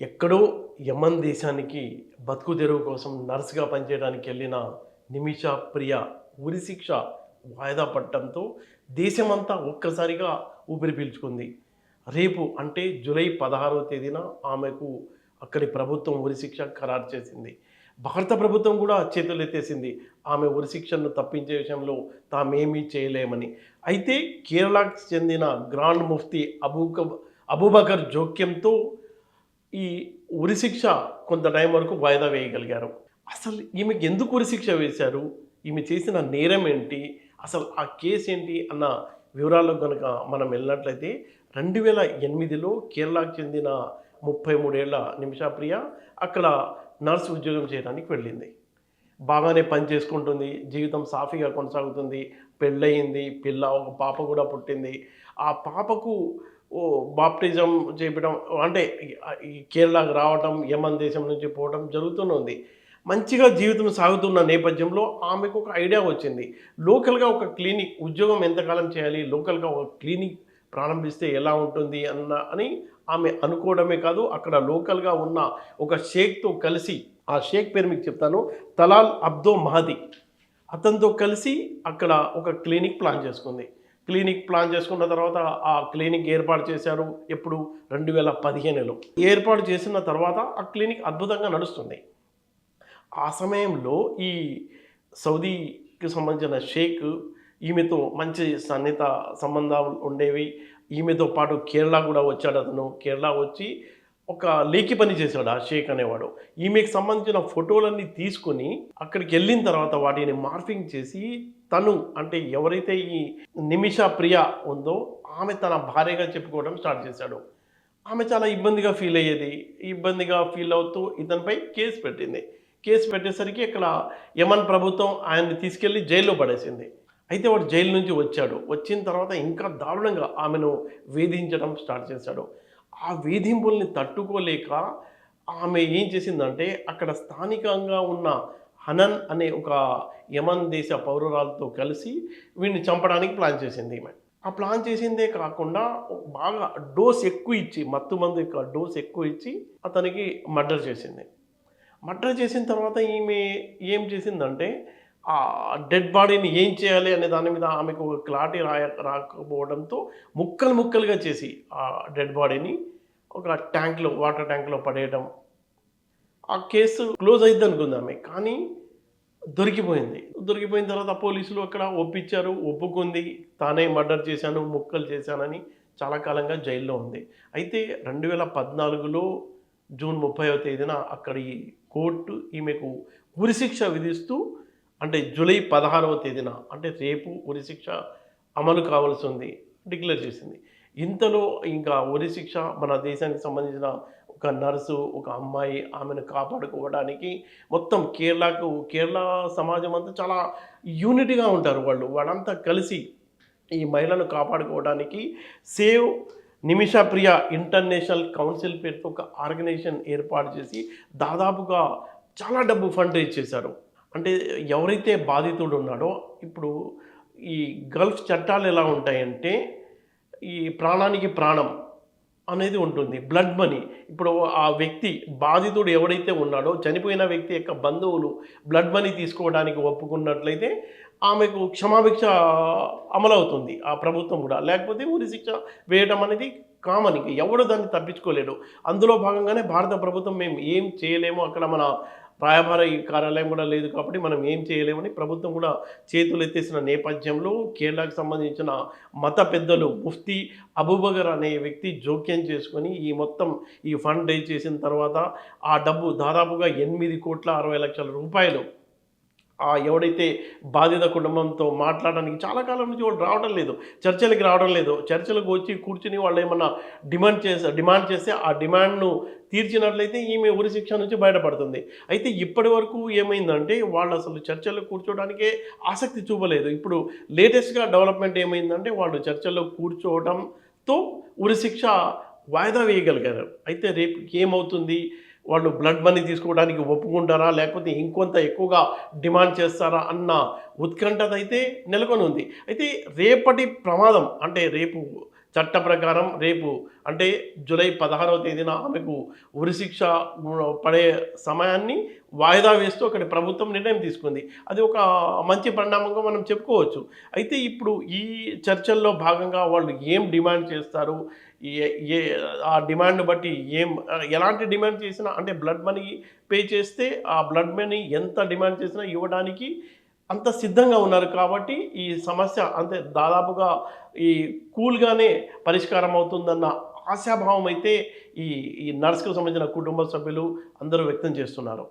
ఎక్కడో యమన్ దేశానికి బతుకు తెరువు కోసం నర్సుగా పనిచేయడానికి వెళ్ళిన నిమిష ప్రియ ఉరి శిక్ష వాయిదా పడటంతో దేశమంతా ఒక్కసారిగా ఊపిరి పీల్చుకుంది. రేపు అంటే జూలై పదహారవ తేదీన ఆమెకు అక్కడి ప్రభుత్వం ఉరిశిక్ష ఖరారు చేసింది. భారత ప్రభుత్వం కూడా చేతులెత్తేసింది ఆమె ఉరిశిక్షను తప్పించే విషయంలో తామేమీ చేయలేమని. అయితే కేరళకు చెందిన గ్రాండ్ ముఫ్తీ అబూక అబూబకర్ జోక్యంతో ఈ ఉరిశిక్ష కొంత టైం వరకు వాయిదా వేయగలిగారు. అసలు ఈమెకి ఎందుకు ఉరిశిక్ష వేశారు? ఈమె చేసిన నేరం ఏంటి? అసలు ఆ కేసు ఏంటి అన్న వివరాల్లో కనుక మనం వెళ్ళినట్లయితే రెండు వేల ఎనిమిదిలో కేరళకు చెందిన ముప్పై మూడేళ్ళ నిమిషాప్రియ అక్కడ నర్సు ఉద్యోగం చేయడానికి వెళ్ళింది. బాగానే పని చేసుకుంటుంది జీవితం సాఫీగా కొనసాగుతుంది పెళ్ళయింది పిల్ల ఒక పాప కూడా పుట్టింది. ఆ పాపకు బాప్టిజం చేపడం అంటే కేరళకు రావటం యమన్ దేశం నుంచి పోవటం జరుగుతూనే ఉంది. మంచిగా జీవితం సాగుతున్న నేపథ్యంలో ఆమెకు ఒక ఐడియా వచ్చింది. లోకల్గా ఒక క్లినిక్ ఉద్యోగం ఎంతకాలం చేయాలి? లోకల్గా ఒక క్లినిక్ ప్రారంభిస్తే ఎలా ఉంటుంది అన్న అని ఆమె అనుకోవడమే కాదు అక్కడ లోకల్గా ఉన్న ఒక షేక్తో కలిసి ఆ షేక్ పేరు మీకు చెప్తాను తలాల్ అబ్దో మహది. అతనితో కలిసి అక్కడ ఒక క్లినిక్ ప్లాన్ చేసుకుంది. క్లినిక్ ప్లాన్ చేసుకున్న తర్వాత ఆ క్లినిక్ ఏర్పాటు చేశారు. ఎప్పుడు? రెండు వేల పదిహేనులో. ఏర్పాటు చేసిన తర్వాత ఆ క్లినిక్ అద్భుతంగా నడుస్తుంది. ఆ సమయంలో ఈ సౌదీకి సంబంధించిన షేక్ ఈమెతో మంచి సన్నిహిత సంబంధాలు ఉండేవి. ఈమెతో పాటు కేరళ కూడా వచ్చాడు అతను. కేరళ వచ్చి ఒక లేఖి పని చేశాడు ఆ షేక్ అనేవాడు. ఈమెకి సంబంధించిన ఫోటోలన్నీ తీసుకొని అక్కడికి వెళ్ళిన తర్వాత వాటిని మార్ఫింగ్ చేసి తను అంటే ఎవరైతే ఈ నిమిష ప్రియ ఉందో ఆమె తన భార్యగా చెప్పుకోవడం స్టార్ట్ చేశాడు. ఆమె చాలా ఇబ్బందిగా ఫీల్ అయ్యేది. ఇబ్బందిగా ఫీల్ అవుతూ ఇతనిపై కేసు పెట్టింది. కేసు పెట్టేసరికి ఇక్కడ యమన్ ప్రభుత్వం ఆయన్ని తీసుకెళ్ళి జైల్లో పడేసింది. అయితే వాడు జైలు నుంచి వచ్చాడు. వచ్చిన తర్వాత ఇంకా దారుణంగా ఆమెను వేధించడం స్టార్ట్ చేశాడు. ఆ వేధింపుల్ని తట్టుకోలేక ఆమె ఏం చేసిందంటే అక్కడ స్థానికంగా ఉన్న హనన్ అనే ఒక యమన్ దేశ పౌరురాలతో కలిసి వీడిని చంపడానికి ప్లాన్ చేసింది ఈమె. ఆ ప్లాన్ చేసిందే కాకుండా బాగా డోస్ ఎక్కువ ఇచ్చి మత్తు మందు యొక్క డోస్ ఎక్కువ ఇచ్చి అతనికి మర్డర్ చేసింది. మర్డర్ చేసిన తర్వాత ఈమె ఏం చేసిందంటే ఆ డెడ్ బాడీని ఏం చేయాలి అనే దాని మీద ఆమెకు ఒక క్లారిటీ రాయ రాకపోవడంతో ముక్కలు ముక్కలుగా చేసి ఆ డెడ్ బాడీని ఒక ట్యాంక్లో వాటర్ ట్యాంక్లో పడేయడం ఆ కేసు క్లోజ్ అయింది అనుకుంది ఆమె కానీ దొరికిపోయింది. దొరికిపోయిన తర్వాత పోలీసులు అక్కడ ఒప్పించారు ఒప్పుకుంది. తానే మర్డర్ చేశాను ముక్కలు చేశానని చాలా కాలంగా జైల్లో ఉంది. అయితే రెండు వేల పద్నాలుగులో జూన్ ముప్పైవ తేదీన అక్కడి కోర్టు ఈమెకు ఉరిశిక్ష విధిస్తూ అంటే జూలై పదహారవ తేదీన అంటే రేపు ఉరిశిక్ష అమలు కావాల్సి ఉంది డిక్లేర్ చేసింది. ఇంతలో ఇంకా ఉరిశిక్ష మన దేశానికి సంబంధించిన ఒక నర్సు ఒక అమ్మాయి ఆమెను కాపాడుకోవడానికి మొత్తం కేరళకు కేరళ సమాజం అంతా చాలా యూనిటీగా ఉంటారు వాళ్ళు. వాళ్ళంతా కలిసి ఈ మహిళను కాపాడుకోవడానికి save Nimisha Priya international council పేరుతో ఒక ఆర్గనైజేషన్ ఏర్పాటు చేసి దాదాపుగా చాలా డబ్బు ఫండ్ ఇచ్చేశారు అంటే ఎవరైతే బాధితుడు ఉన్నాడో ఇప్పుడు ఈ గల్ఫ్ చట్టాలు ఎలా ఉంటాయంటే ఈ ప్రాణానికి ప్రాణం అనేది ఉంటుంది. బ్లడ్ మనీ ఇప్పుడు ఆ వ్యక్తి బాధితుడు ఎవడైతే ఉన్నాడో చనిపోయిన వ్యక్తి యొక్క బంధువులు బ్లడ్ మనీ తీసుకోవడానికి ఒప్పుకున్నట్లయితే ఆమెకు క్షమాభిక్ష అమలవుతుంది ఆ ప్రభుత్వం కూడా. లేకపోతే ఉరి శిక్ష వేయడం అనేది కామన్. ఎవడు దాన్ని తప్పించుకోలేడు. అందులో భాగంగానే భారత ప్రభుత్వం మేము ఏం చేయలేము అక్కడ మన రాయబార ఈ కార్యాలయం కూడా లేదు కాబట్టి మనం ఏం చేయలేమని ప్రభుత్వం కూడా చేతులు ఎత్తేసిన నేపథ్యంలో కేరళకు సంబంధించిన మత పెద్దలు ముఫ్తీ అబూబగర్ అనే వ్యక్తి జోక్యం చేసుకొని ఈ మొత్తం ఈ ఫండ్ రేజ్ చేసిన తర్వాత ఆ డబ్బు దాదాపుగా ఎనిమిది కోట్ల అరవై లక్షల రూపాయలు ఎవడైతే బాధిత కుటుంబంతో మాట్లాడడానికి చాలా కాలం నుంచి వాళ్ళు రావడం లేదు చర్చలకి రావడం లేదు. చర్చలకు వచ్చి కూర్చుని వాళ్ళు ఏమన్నా డిమాండ్ చేస్తే డిమాండ్ చేస్తే ఆ డిమాండ్ను తీర్చినట్లయితే ఈమె ఉరి శిక్ష నుంచి బయటపడుతుంది. అయితే ఇప్పటి వరకు ఏమైందంటే వాళ్ళు అసలు చర్చల్లో కూర్చోవడానికే ఆసక్తి చూపలేదు. ఇప్పుడు లేటెస్ట్గా డెవలప్మెంట్ ఏమైందంటే వాళ్ళు చర్చల్లో కూర్చోవడంతో ఉరి శిక్ష వాయిదా వేయగలిగారు. అయితే రేపు ఏమవుతుంది? వాళ్ళు బ్లడ్ మనీ తీసుకోవడానికి ఒప్పుకుంటారా? లేకపోతే ఇంకొంత ఎక్కువగా డిమాండ్ చేస్తారా? అన్న ఉత్కంఠత అయితే నెలకొని ఉంది. అయితే రేపటి ప్రమాదం అంటే రేపు చట్ట ప్రకారం రేపు అంటే జూలై పదహారవ తేదీన ఆమెకు ఉరిశిక్ష పడే సమయాన్ని వాయిదా వేస్తూ అక్కడ ప్రభుత్వం నిర్ణయం తీసుకుంది. అది ఒక మంచి పరిణామంగా మనం చెప్పుకోవచ్చు. అయితే ఇప్పుడు ఈ చర్చల్లో భాగంగా వాళ్ళు ఏం డిమాండ్ చేస్తారు? ఏ ఆ డిమాండ్ బట్టి ఏం ఎలాంటి డిమాండ్ చేసినా అంటే బ్లడ్ మనీ పే చేస్తే ఆ బ్లడ్ మనీ ఎంత డిమాండ్ చేసినా ఇవ్వడానికి అంత సిద్ధంగా ఉన్నారు కాబట్టి ఈ సమస్య అంతే దాదాపుగా ఈ కూల్గానే పరిష్కారం అవుతుందన్న ఆశాభావం అయితే ఈ ఈ నర్స్కు సంబంధించిన కుటుంబ సభ్యులు అందరూ వ్యక్తం చేస్తున్నారు.